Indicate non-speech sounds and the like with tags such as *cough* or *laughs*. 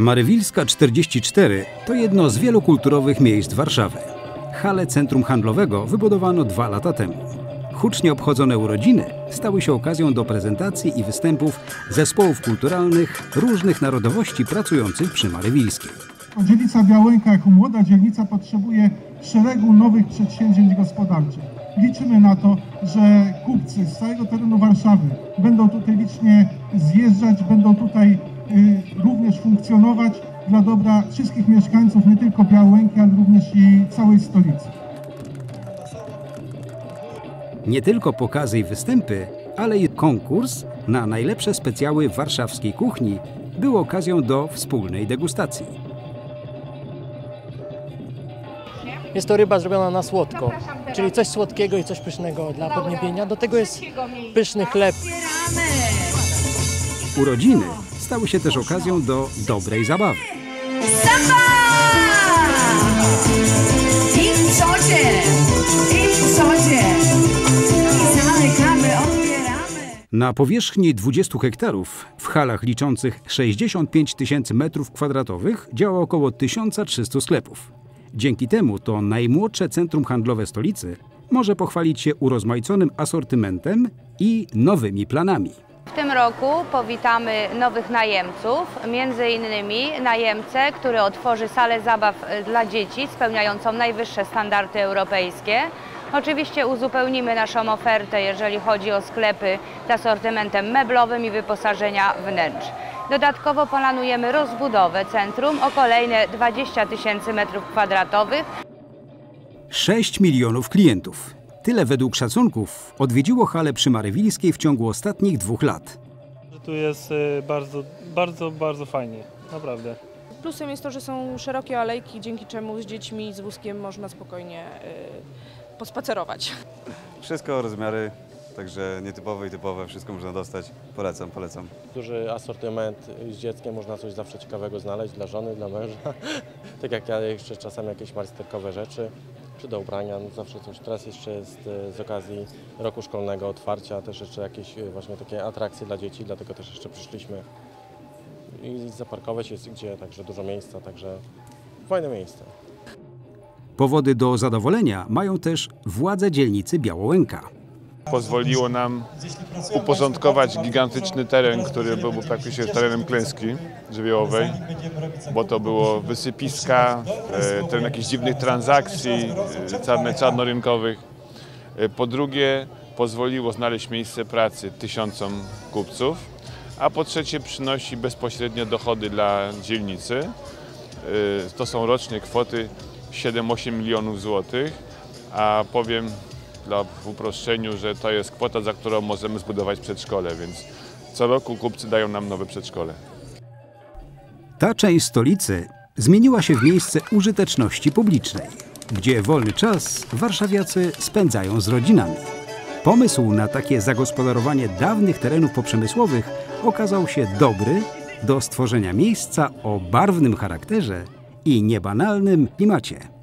Marywilska 44 to jedno z wielu kulturowych miejsc Warszawy. Hale Centrum Handlowego wybudowano dwa lata temu. Hucznie obchodzone urodziny stały się okazją do prezentacji i występów zespołów kulturalnych różnych narodowości pracujących przy Marywilskiej. Dzielnica Białęka jako młoda dzielnica potrzebuje szeregu nowych przedsięwzięć gospodarczych. Liczymy na to, że kupcy z całego terenu Warszawy będą tutaj licznie zjeżdżać, będą tutaj również funkcjonować dla dobra wszystkich mieszkańców, nie tylko Białęki, ale również i całej stolicy. Nie tylko pokazy i występy, ale i konkurs na najlepsze specjały warszawskiej kuchni był okazją do wspólnej degustacji. Jest to ryba zrobiona na słodko, czyli coś słodkiego i coś pysznego dla podniebienia. Do tego jest pyszny chleb. Urodziny stały się też okazją do dobrej zabawy. Samba! I w przodzie, i w przodzie. I zamykamy, otwieramy. Na powierzchni 20 hektarów, w halach liczących 65 tysięcy metrów kwadratowych, działa około 1300 sklepów. Dzięki temu to najmłodsze centrum handlowe stolicy może pochwalić się urozmaiconym asortymentem i nowymi planami. W tym roku powitamy nowych najemców, między innymi najemcę, który otworzy salę zabaw e, dla dzieci spełniającą najwyższe standardy europejskie. Oczywiście uzupełnimy naszą ofertę, jeżeli chodzi o sklepy z asortymentem meblowym i wyposażenia wnętrz. Dodatkowo planujemy rozbudowę centrum o kolejne 20 tysięcy metrów kwadratowych. 6 milionów klientów. Tyle według szacunków odwiedziło halę przy Marywilskiej w ciągu ostatnich dwóch lat. tu jest e, bardzo, bardzo, bardzo fajnie, naprawdę. Plusem jest to, że są szerokie alejki, dzięki czemu z dziećmi i z wózkiem można spokojnie y, pospacerować. Wszystko, rozmiary, także nietypowe i typowe, wszystko można dostać. Polecam, polecam. duży asortyment z dzieckiem, można coś zawsze ciekawego znaleźć dla żony, dla męża. *laughs* tak jak ja jeszcze czasami jakieś majsterkowe rzeczy, czy do ubrania, no zawsze coś. Teraz jeszcze jest e, z okazji roku szkolnego otwarcia też jeszcze jakieś e, właśnie takie atrakcje dla dzieci, dlatego też jeszcze przyszliśmy. I zaparkować jest gdzie, także dużo miejsca, także fajne miejsce. Powody do zadowolenia mają też władze dzielnicy Białołęka. Pozwoliło nam uporządkować gigantyczny teren, który był praktycznie terenem klęski żywiołowej, bo to było wysypiska, e, teren jakichś dziwnych transakcji e, czarnorynkowych. E, Po drugie, pozwoliło znaleźć miejsce pracy tysiącom kupców, a po trzecie przynosi bezpośrednio dochody dla dzielnicy. To są roczne kwoty 7-8 milionów złotych, a powiem dla w uproszczeniu, że to jest kwota, za którą możemy zbudować przedszkole, więc co roku kupcy dają nam nowe przedszkole. Ta część stolicy zmieniła się w miejsce użyteczności publicznej, gdzie wolny czas warszawiacy spędzają z rodzinami. Pomysł na takie zagospodarowanie dawnych terenów poprzemysłowych okazał się dobry do stworzenia miejsca o barwnym charakterze i niebanalnym klimacie.